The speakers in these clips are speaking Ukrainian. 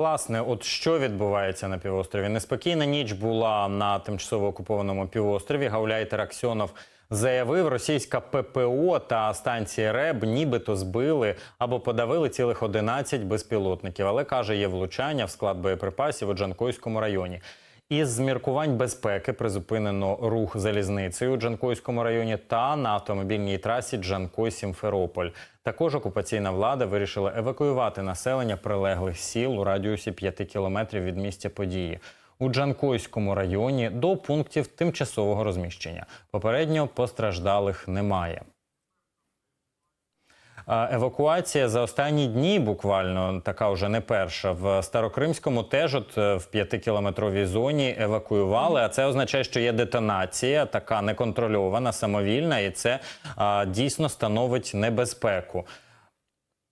Власне, от що відбувається на півострові? Неспокійна ніч була на тимчасово окупованому півострові. Гауляйтер Аксьонов заявив, російська ППО та станції РЕБ нібито збили або подавили цілих 11 безпілотників. Але каже, є влучання в склад боєприпасів у Джанкойському районі. Із зміркувань безпеки призупинено рух залізницею у Джанкойському районі та на автомобільній трасі Джанкой-Сімферополь. Також окупаційна влада вирішила евакуювати населення прилеглих сіл у радіусі 5 кілометрів від місця події. У Джанкойському районі до пунктів тимчасового розміщення. Попередньо постраждалих немає. Евакуація за останні дні буквально така вже не перша. В Старокримському теж от е, в п'ятикілометровій зоні евакуювали. А це означає, що є детонація, така неконтрольована, самовільна, і це а, дійсно становить небезпеку.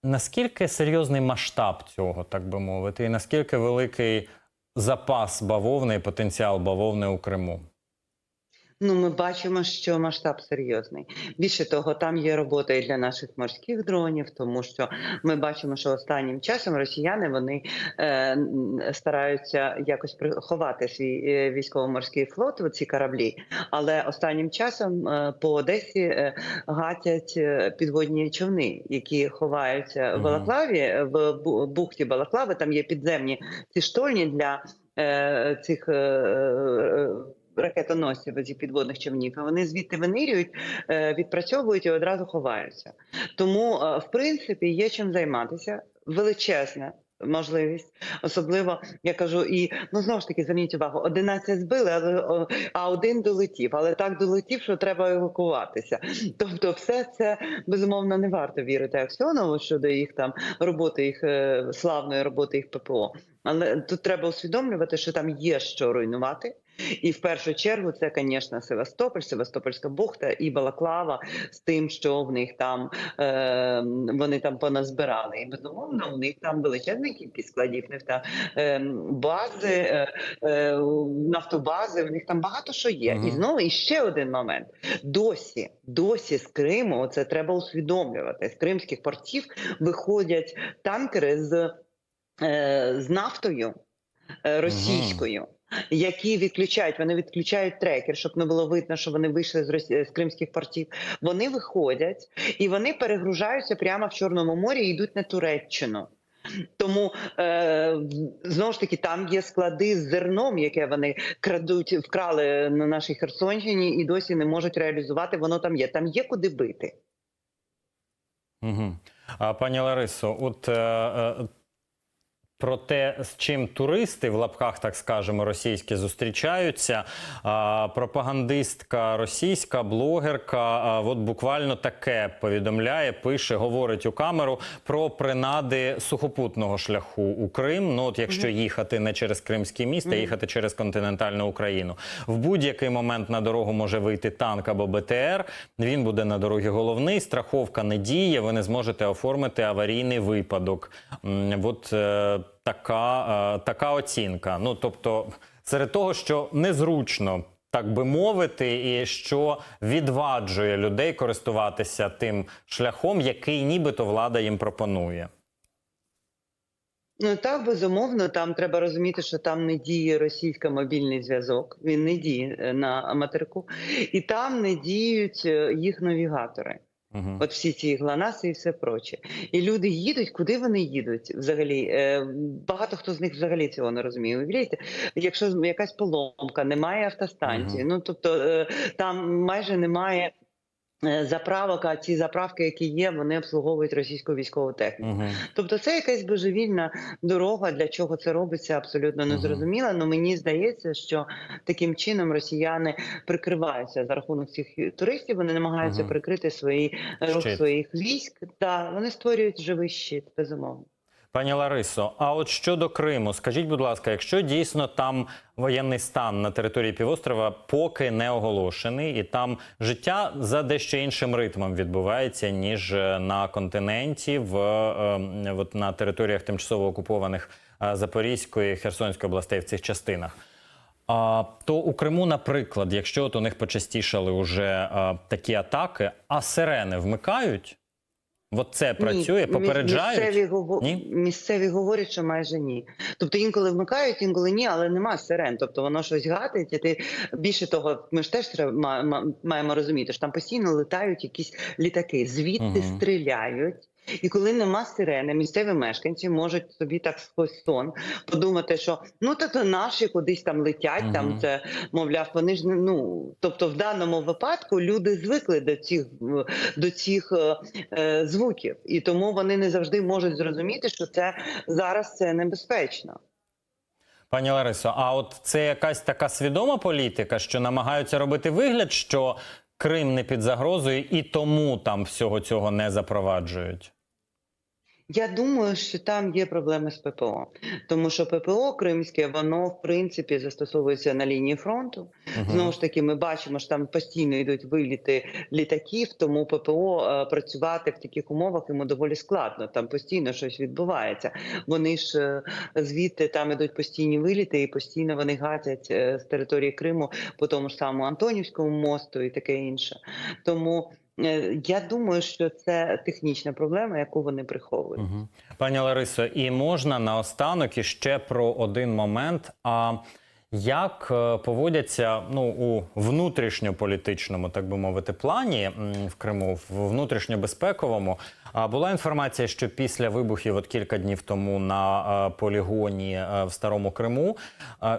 Наскільки серйозний масштаб цього, так би мовити, і наскільки великий запас бавовни і потенціал бавовни у Криму? Ну, ми бачимо, що масштаб серйозний. Більше того, там є робота і для наших морських дронів, тому що ми бачимо, що останнім часом росіяни вони е, стараються якось приховати свій е, військово-морський флот, ці кораблі. Але останнім часом е, по Одесі е, гатять е, підводні човни, які ховаються в Балаклаві, в бухті Балаклави. Там є підземні ці штольні для е, цих. Ракетоносців цих підводних човнів, а вони звідти винирюють, е, відпрацьовують і одразу ховаються. Тому, е, в принципі, є чим займатися. Величезна можливість, особливо я кажу, і ну знову ж таки зверніть увагу, 11 збили, але а один долетів. Але так долетів, що треба евакуватися. Тобто, все це безумовно не варто вірити Аксьонову щодо їх там роботи, їх е, славної роботи їх ППО. Але тут треба усвідомлювати, що там є що руйнувати. І в першу чергу це, звісно, Севастополь, Севастопольська бухта і Балаклава з тим, що в них там е, вони там поназбирали. І безумовно, у них там величезна кількість складів, там е, бази, е, е, нафтобази, в них там багато що є. Мгм. І знову і ще один момент: досі, досі з Криму це треба усвідомлювати. З кримських портів виходять танкери з, е, з нафтою російською. Які відключають, вони відключають трекер, щоб не було видно, що вони вийшли з Росі... з кримських портів. Вони виходять і вони перегружаються прямо в Чорному морі і йдуть на Туреччину. Тому е, знову ж таки там є склади з зерном, яке вони крадуть, вкрали на нашій Херсонщині і досі не можуть реалізувати. Воно там є. Там є куди бити. Угу. А, пані Ларисо, от е, е, про те, з чим туристи в лапках, так скажемо, російські зустрічаються. Пропагандистка російська, блогерка, от буквально таке повідомляє, пише, говорить у камеру про принади сухопутного шляху у Крим. Ну, от якщо їхати не через Кримський міст, а їхати через континентальну Україну. В будь-який момент на дорогу може вийти танк або БТР. Він буде на дорогі головний. Страховка не діє. Ви не зможете оформити аварійний випадок. От е, така, е, така оцінка. Ну тобто, серед того, що незручно. Так би мовити, і що відваджує людей користуватися тим шляхом, який нібито влада їм пропонує. Ну так безумовно, там треба розуміти, що там не діє російський мобільний зв'язок. Він не діє е, на материку, і там не діють е, їх навігатори. Угу. От всі ці гланаси і все проче. І люди їдуть, куди вони їдуть взагалі. Е, багато хто з них взагалі цього не розуміє. Уявляєте, якщо якась поломка, немає автостанції, ну тобто е, там майже немає. Е, Заправок, а ці заправки, які є, вони обслуговують російську військову техніку. Угу. Тобто, це якась божевільна дорога. Для чого це робиться, абсолютно незрозуміло. Але мені здається, що таким чином росіяни прикриваються за рахунок цих туристів. Вони намагаються Мгм. прикрити свої рух своїх військ. Та вони створюють живий щит, безумовно. Пані Ларисо, а от щодо Криму, скажіть, будь ласка, якщо дійсно там воєнний стан на території півострова поки не оголошений, і там життя за дещо іншим ритмом відбувається, ніж е, на континенті, в е, от на територіях тимчасово окупованих е, Запорізької Херсонської областей в цих частинах. А, то у Криму, наприклад, якщо от у них почастішали уже е, такі атаки, а сирени вмикають. От це працює, Ні, попереджають? Місцеві, гово- Ні? місцеві говорять, що майже ні. Тобто інколи вмикають, інколи ні, але нема сирен. Тобто воно щось гатить, і ти більше того, ми ж теж треба ма- ма- маємо розуміти, що там постійно летають якісь літаки, звідти угу. стріляють. І коли нема сирени, місцеві мешканці можуть собі так сквозь сон подумати, що ну та то наші кудись там летять. Мгм. Там це мовляв, вони ж не ну тобто, в даному випадку люди звикли до цих до цих е, е, звуків, і тому вони не завжди можуть зрозуміти, що це зараз це небезпечно. Пані Ларисо, а от це якась така свідома політика, що намагаються робити вигляд, що Крим не під загрозою, і тому там всього цього не запроваджують. Я думаю, що там є проблеми з ППО, тому що ППО кримське воно в принципі застосовується на лінії фронту. Мгм. Знову ж таки, ми бачимо, що там постійно йдуть виліти літаків, тому ППО е, працювати в таких умовах йому доволі складно. Там постійно щось відбувається. Вони ж е, звідти там ідуть постійні виліти, і постійно вони гатять е, з території Криму по тому ж самому Антонівському мосту і таке інше. Тому я думаю, що це технічна проблема, яку вони приховують. угу. Пані Ларисо, і можна наостанок іще про один момент. А як е, поводяться ну у внутрішньополітичному, так би мовити, плані в Криму, в внутрішньобезпековому? А була інформація, що після вибухів, от кілька днів тому на е, полігоні е, в Старому Криму,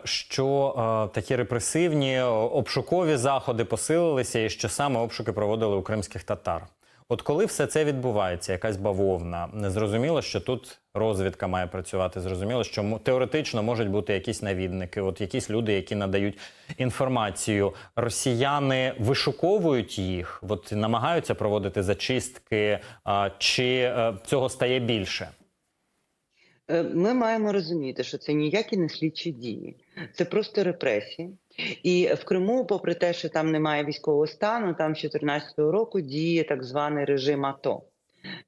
що такі репресивні обшукові заходи посилилися, і що саме обшуки проводили у кримських татар. От коли все це відбувається, якась бавовна, зрозуміло, що тут розвідка має працювати. Зрозуміло, що теоретично можуть бути якісь навідники, от якісь люди, які надають інформацію. Росіяни вишуковують їх, от намагаються проводити зачистки, чи е, цього стає більше? Е, Ми маємо розуміти, що це ніякі не слідчі дії, це просто репресії. І в Криму, попри те, що там немає військового стану, там з 2014 року діє так званий режим АТО.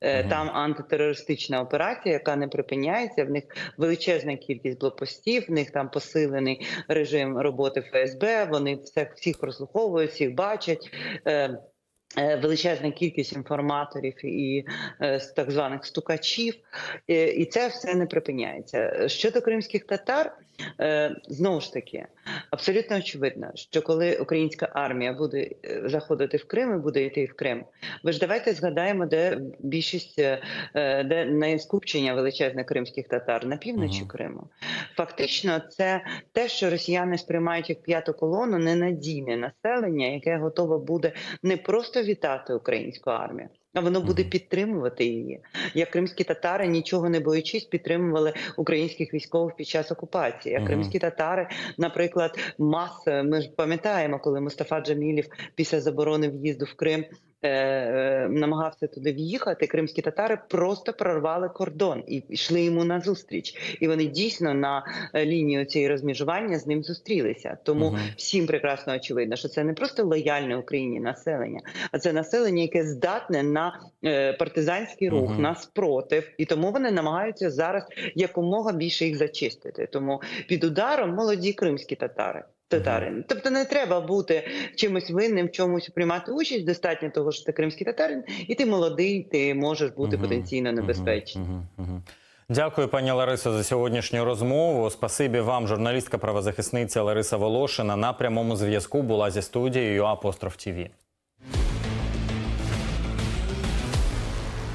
Е, Там антитерористична операція, яка не припиняється. В них величезна кількість блокпостів, в них там посилений режим роботи ФСБ. Вони всіх, всіх прослуховують, всіх бачать. Е, Величезна кількість інформаторів і е, так званих стукачів, Е, і це все не припиняється. Щодо кримських татар, знову ж таки, абсолютно очевидно, що коли українська армія буде е, заходити в Крим і буде йти в Крим, ви ж давайте згадаємо, де більшість, е, е, де найскупчення величезних кримських татар на півночі. Криму. Фактично, це те, що росіяни сприймають як п'яту колону, ненадійне населення, яке готове буде не просто вітати українську армію. А воно буде підтримувати її, як кримські татари, нічого не боючись, підтримували українських військових під час окупації. Як кримські татари, наприклад, маса. Ми ж пам'ятаємо, коли Мустафа Джамілів після заборони в'їзду в Крим намагався туди в'їхати. Кримські татари просто прорвали кордон і йшли йому на зустріч. І вони дійсно на е, лінію цієї розміжування з ним зустрілися. Тому Мгм. всім прекрасно очевидно, що це не просто лояльне Україні населення, а це населення, яке здатне на е, партизанський рух, Мгм. на спротив, і тому вони намагаються зараз якомога більше їх зачистити. Тому під ударом молоді кримські татари. Татарин, тобто не треба бути чимось винним, в чомусь приймати участь. Достатньо того, що ти кримський татарин, і ти молодий, ти можеш бути угу, потенційно небезпечним. Угу, мгм. Дякую, пані Ларисо, за сьогоднішню розмову. Спасибі вам, журналістка правозахисниця Лариса Волошина. На прямому зв'язку була зі студією Апостроф ТІВІ.